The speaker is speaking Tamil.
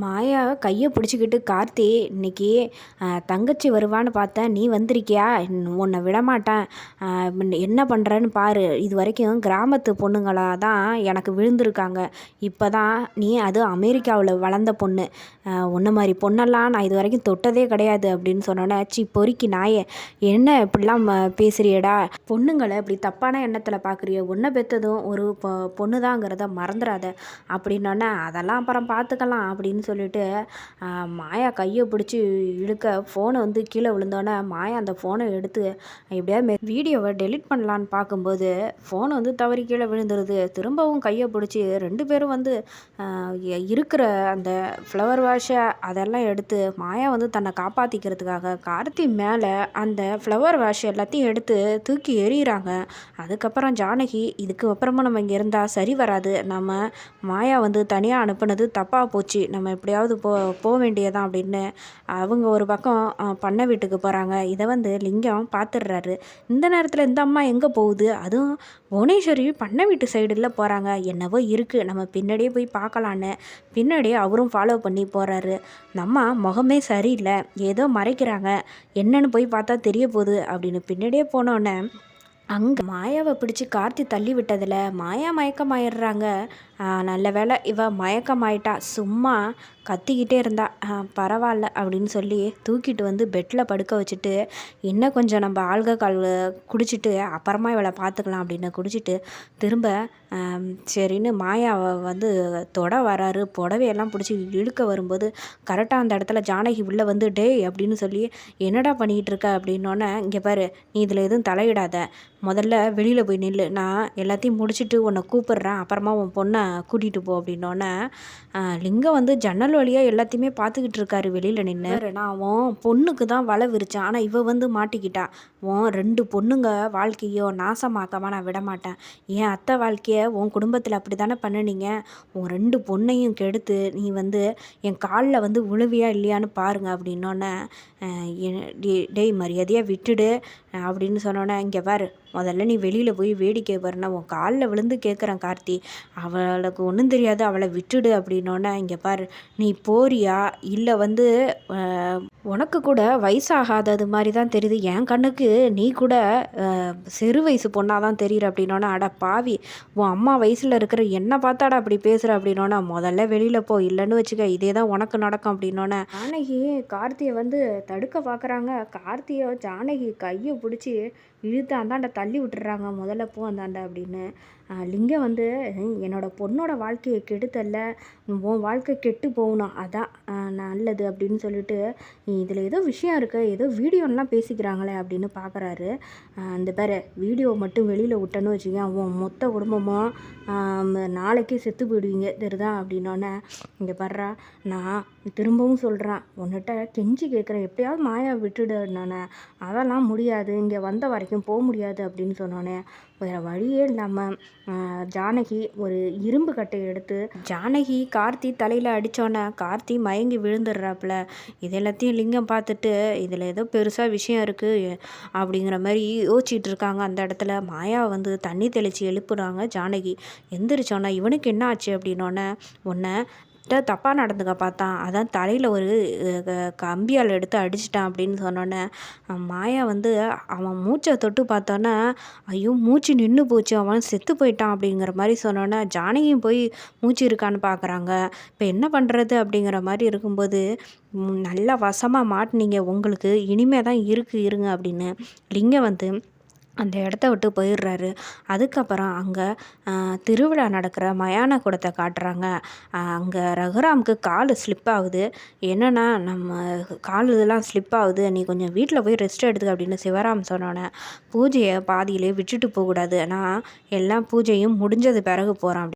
மாயா கையை பிடிச்சிக்கிட்டு கார்த்தி இன்னைக்கு தங்கச்சி வருவான்னு பார்த்தேன் நீ வந்திருக்கியா? உன்னை விடமாட்டேன். என்ன பண்ணுறன்னு பாரு. இது வரைக்கும் கிராமத்து பொண்ணுங்களாக தான் எனக்கு விழுந்திருக்காங்க. இப்போ தான் நீ அது அமெரிக்காவில் வளர்ந்த பொண்ணு. உன்ன மாதிரி பொண்ணெல்லாம் நான் இது வரைக்கும் தொட்டதே கிடையாது அப்படின்னு சொன்னோன்னே சி பொறுக்கி நாயே. என்ன இப்படிலாம் ம- பொண்ணுங்களை இப்படி தப்பான எண்ணத்தில் பார்க்குறிய ஒன்றை பெற்றதும் ஒரு பொ பொண்ணு தாங்கிறத மறந்துடாத அப்படின்னோடனே அதெல்லாம் அப்புறம் பார்த்துக்கலாம் அப்படின்னு சொல்லிட்டு மாயா கையை பிடிச்சி இழுக்க ஃபோனை வந்து கீழே விழுந்தோடனே மாயா அந்த ஃபோனை எடுத்து எப்படியாவது வீடியோவை டெலிட் பண்ணலான்னு பார்க்கும்போது ஃபோன் வந்து தவறி கீழே விழுந்துருது. திரும்பவும் கையை பிடிச்சி ரெண்டு பேரும் வந்து இருக்கிற அந்த ஃப்ளவர் வாஷை அதெல்லாம் எடுத்து மாயா வந்து தன்னை காப்பாற்றிக்கிறதுக்காக கார்த்தி மேலே அந்த ஃப்ளவர் வாஷ் எல்லாத்தையும் எடுத்து தூக்கி எறிகிறாங்க அதுக்கப்புறம் ஜானகி இதுக்கு அப்புறமா நம்ம இங்கே இருந்தால் சரி வராது. நம்ம மாயா வந்து தனியாக அனுப்புனது தப்பாக போச்சு. நம்ம நம்ம எப்படியாவது போ போக வேண்டியதான் அப்படின்னு அவங்க ஒரு பக்கம் பண்ண பண்ணை வீட்டுக்கு போகிறாங்க இதை வந்து லிங்கம் பார்த்துடுறாரு இந்த நேரத்தில் இந்த அம்மா எங்கே போகுது? அதுவும் புவனேஸ்வரி பண்ணை வீட்டு சைடில் போகிறாங்க என்னவோ இருக்குது நம்ம பின்னாடியே போய் பார்க்கலான்னு. பின்னாடியே அவரும் ஃபாலோ பண்ணி போகிறாரு நம்ம முகமே சரியில்லை. ஏதோ மறைக்கிறாங்க. என்னன்னு போய் பார்த்தா தெரிய போகுது அப்படின்னு பின்னாடியே போனோன்னே அங்கே மாயாவை பிடிச்சி கார்த்தி தள்ளி விட்டதில் மாயா மயக்கமாயிடுறாங்க. நல்ல வேளை இவ மயக்கமாயிட்டா. சும்மா கத்திக்கிட்டே இருந்தா. பரவாயில்ல அப்படின்னு சொல்லி தூக்கிட்டு வந்து பெட்டில் படுக்க வச்சுட்டு இன்னும் கொஞ்சம் நம்ம ஆல்கஹால் குடிச்சிட்டு அப்புறமா இவளை பார்த்துக்கலாம் அப்படின்னு குடிச்சிட்டு திரும்ப சரின்னு மாயாவை வந்து தொட வராரு. புடவையெல்லாம் பிடிச்சி இழுக்க வரும்போது கரெக்டாக அந்த இடத்துல ஜானகி உள்ளே வந்து டேய் அப்படின்னு சொல்லி என்னடா பண்ணிக்கிட்டு இருக்க? அப்படின்னோடனே இங்கே பாரு நீ இதில் எதுவும் தலையிடாத. முதல்ல வெளியில் போய் நில்லு. நான் எல்லாத்தையும் முடிச்சுட்டு உன்னை கூப்பிடுறேன். அப்புறமா உன் பொண்ணை கூட்டிகிட்டு போ அப்படின்னோடனே லிங்கம் வந்து ஜன்னல் வழியாக எல்லாத்தையுமே பார்த்துக்கிட்டு இருக்காரு வெளியில் நின்று நான் உன் பொண்ணுக்கு தான் வலை விரிச்சேன். ஆனால் இவ வந்து மாட்டிக்கிட்டா. உன் ரெண்டு பொண்ணுங்க வாழ்க்கையோ நாசமாக்காம நான் விட மாட்டேன். என் அத்தை வாழ்க்கையை உன் குடும்பத்தில் அப்படி தானே பண்ணுனீங்க? உன் ரெண்டு பொண்ணையும் கெடுத்து நீ வந்து என் காலில் வந்து விழுவியா இல்லையான்னு பாருங்க அப்படின்னோடனே டேய் மரியாதையாக விட்டுடு அப்படின்னு சொன்னோன்னே இங்கே பாரு முதல்ல நீ வெளியில் போய் வேடிக்கை பாருனா உன் காலில் விழுந்து கேட்குறேன் கார்த்தி. அவளுக்கு ஒன்றும் தெரியாது அவளை விட்டுடு அப்படின்னோடனே இங்கே பாரு நீ போறியா? இல்லை வந்து உனக்கு கூட வயசாகாதது மாதிரி தான் தெரியுது. என் கண்ணுக்கு நீ கூட சிறு வயசு பொண்ணாக தான் தெரியுற அப்படின்னோன்னா அட பாவி உன் அம்மா வயசில் இருக்கிற என்ன பார்த்தாடா அப்படி பேசுகிற அப்படின்னோன்னா முதல்ல வெளியில் போ இல்லைன்னு வச்சுக்க இதே தான் உனக்கு நடக்கும் அப்படின்னோன்னே ஜானகி கார்த்தியை வந்து தடுக்க பார்க்குறாங்க கார்த்தியை ஜானகி கையை பிடிச்சி இழுத்து அந்தாண்ட தள்ளி விட்டுறாங்க. முதல்ல போ அந்தாண்ட அப்படின்னு. லிங்கம் வந்து என்னோடய என்னோட பொண்ணோட வாழ்க்கையை கெடுத்தல்ல. உன் வாழ்க்கை கெட்டு போகணும் அதான் நல்லது அப்படின்னு சொல்லிட்டு இதில் ஏதோ விஷயம் இருக்குது ஏதோ வீடியோலாம் பேசிக்கிறாங்களே அப்படின்னு பார்க்குறாரு அந்த பேர் வீடியோ மட்டும் வெளியில் விட்டேன்னு வச்சுக்கோங்க உன் மொத்த குடும்பமும் நாளைக்கே செத்து போயிடுவீங்க தெரியுதா? அப்படின்னோடனே இங்கே படுறா நான் திரும்பவும் சொல்கிறேன் உன்னிட்ட கெஞ்சி கேட்குறேன் எப்படியாவது மாயா விட்டுடு அதெல்லாம் முடியாது. இங்கே வந்த வரைக்கும் போக முடியாது அப்படின்னு சொன்னோன்னே வேறு வழியே இல்லாமல் ஜானகி ஒரு இரும்பு கட்டையை எடுத்து ஜானகி கார்த்தி தலையில் அடித்தோன்னே கார்த்தி மயங்கி விழுந்துடுறாப்புல. இது எல்லாத்தையும் லிங்கம் பார்த்துட்டு இதில் ஏதோ பெருசாக விஷயம் இருக்குது அப்படிங்கிற மாதிரி யோசிச்சுட்டு இருக்காங்க அந்த இடத்துல. மாயா வந்து தண்ணி தெளித்து எழுப்புறாங்க ஜானகி. எந்திரிச்சோன்னா இவனுக்கு என்ன ஆச்சு? அப்படின்னோடனே உன்னை தப்பாக நடந்துக்க பார்த்தான். அதான் தலையில் ஒரு க- கம்பியால் எடுத்து அடிச்சிட்டான் அப்படின்னு சொன்னோன்னே மாயா வந்து அவன் மூச்சை தொட்டு பார்த்தோன்னே ஐயோ மூச்சு நின்று போச்சு அவன் செத்து போயிட்டான் அப்படிங்கிற மாதிரி சொன்னோன்னே ஜானகியும் போய் மூச்சு இருக்கான்னு பார்க்குறாங்க இப்போ என்ன பண்ணுறது அப்படிங்கிற மாதிரி இருக்கும்போது நல்லா வசமாக மாட்டினீங்க உங்களுக்கு இனிமே தான் இருக்கு இருங்க அப்படின்னு லிங்கம் வந்து அந்த இடத்த விட்டு போயிடுறாரு. அதுக்கப்புறம் அங்கே திருவிழா நடக்கிற மயான குடத்தை காட்டுறாங்க. அங்கே ரகுராமுக்கு கால் ஸ்லிப் ஆகுது. என்னென்னா நம்ம கால் இதெல்லாம் ஸ்லிப் ஆகுது. நீ கொஞ்சம் வீட்டில் போய் ரெஸ்ட் எடுத்துக்க அப்படின்னு சிவராம் சொன்னோன்னே பூஜையை பாதியிலே விட்டுட்டு போகக்கூடாது. நான் எல்லாம் பூஜையும் முடிஞ்சது பிறகு போகிறேன்